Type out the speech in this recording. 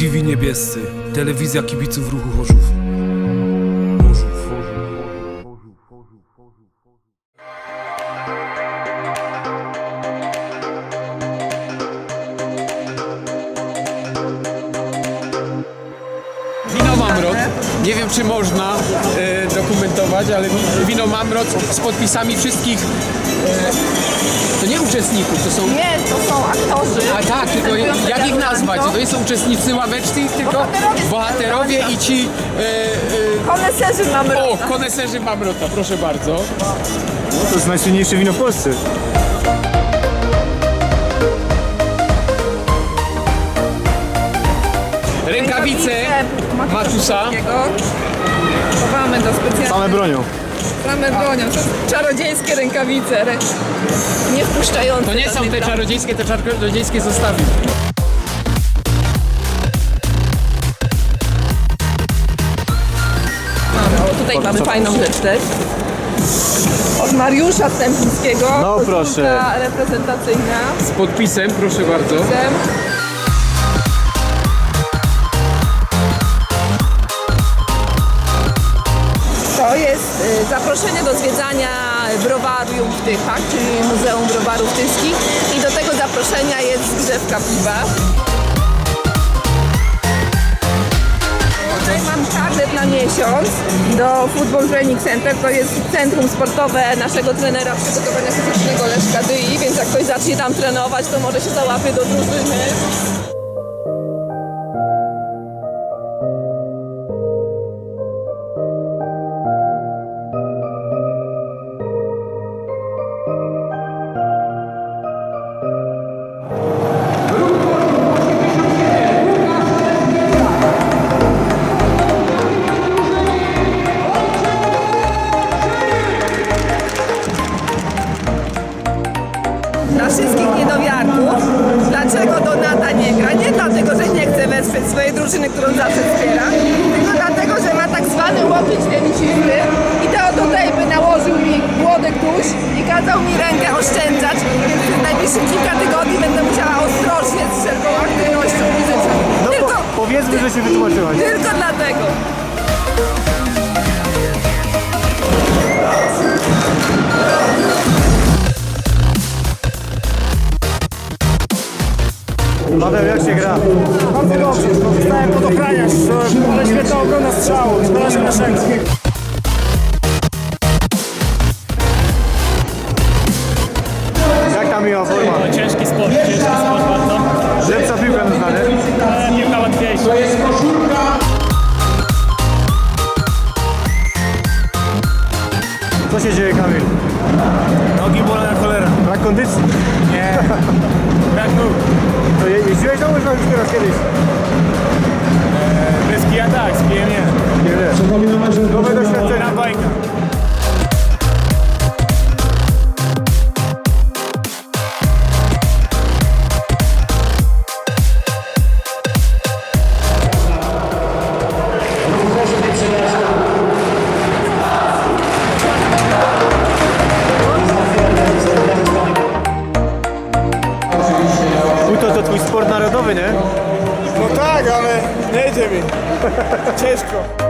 TV Niebiescy, telewizja kibiców ruchu Chorzów. Mamrot. Nie wiem, czy można e, dokumentować, ale wino Mamrot z podpisami wszystkich. E, to nie uczestników, to są. Nie, to są aktorzy. A tak, tylko jak ich nazwać? To nie są uczestnicy ławeczni, tylko Bohaterowie bohaterowie i ci. E, Koneserzy mamy e, o, koneserzy Mamrota, proszę bardzo. To jest najsłynniejsze wino w Polsce. Rękawice Matusa. Chowamy do specjalnych. Same bronią. Same bronią. Czarodziejskie rękawice. Rę... Nie wpuszczające. To nie są te czarodziejskie, te czarodziejskie zostawił. O, tutaj mamy fajną rzecz też. Od Mariusza Stępińskiego. No koszulka proszę. reprezentacyjna. Z podpisem, proszę bardzo.Tem. To zaproszenie do zwiedzania browarium w Tychach, czyli Muzeum Browarów Tyskich i do tego zaproszenia jest zgrzewka piwa. Tutaj mam karnet na miesiąc do Football Training Center. To jest centrum sportowe naszego trenera przygotowania fizycznego Leszka Dyi, więc jak ktoś zacznie tam trenować, to może się załapie do drużyny. Dlaczego Donata nie gra? Nie dlatego, że nie chce wesprzeć swojej drużyny, którą zawsze wspiera, tylko dlatego, że ma tak zwany łokieć tenicisty i to do tejby nałożył mi młody ktoś i kazał mi rękę oszczędzać, więc przez najbliższych kilka tygodni będę musiała ostrożnie z wszelką aktywnością fizyczną. No Tylko, po, powiedzmy, że się wytłumaczyłaś. tylko dlatego. Paweł, jak się gra? Bardzo dobrze, zostałem pod ochraniarz, ale świetna obrona strzału, szkoda, że naszego. Jak tam miła forma? Ciężki sport, ciężki sport bardzo. Lepsza piłka na znanie. Ale piłka łatwiejsza. Co się dzieje, Kamil? Nogi bolą jak cholera. Brak kondycji? Nie. Brak nóg. 感じだけでした nie? No tak, ale nie idzie mi. Ciężko.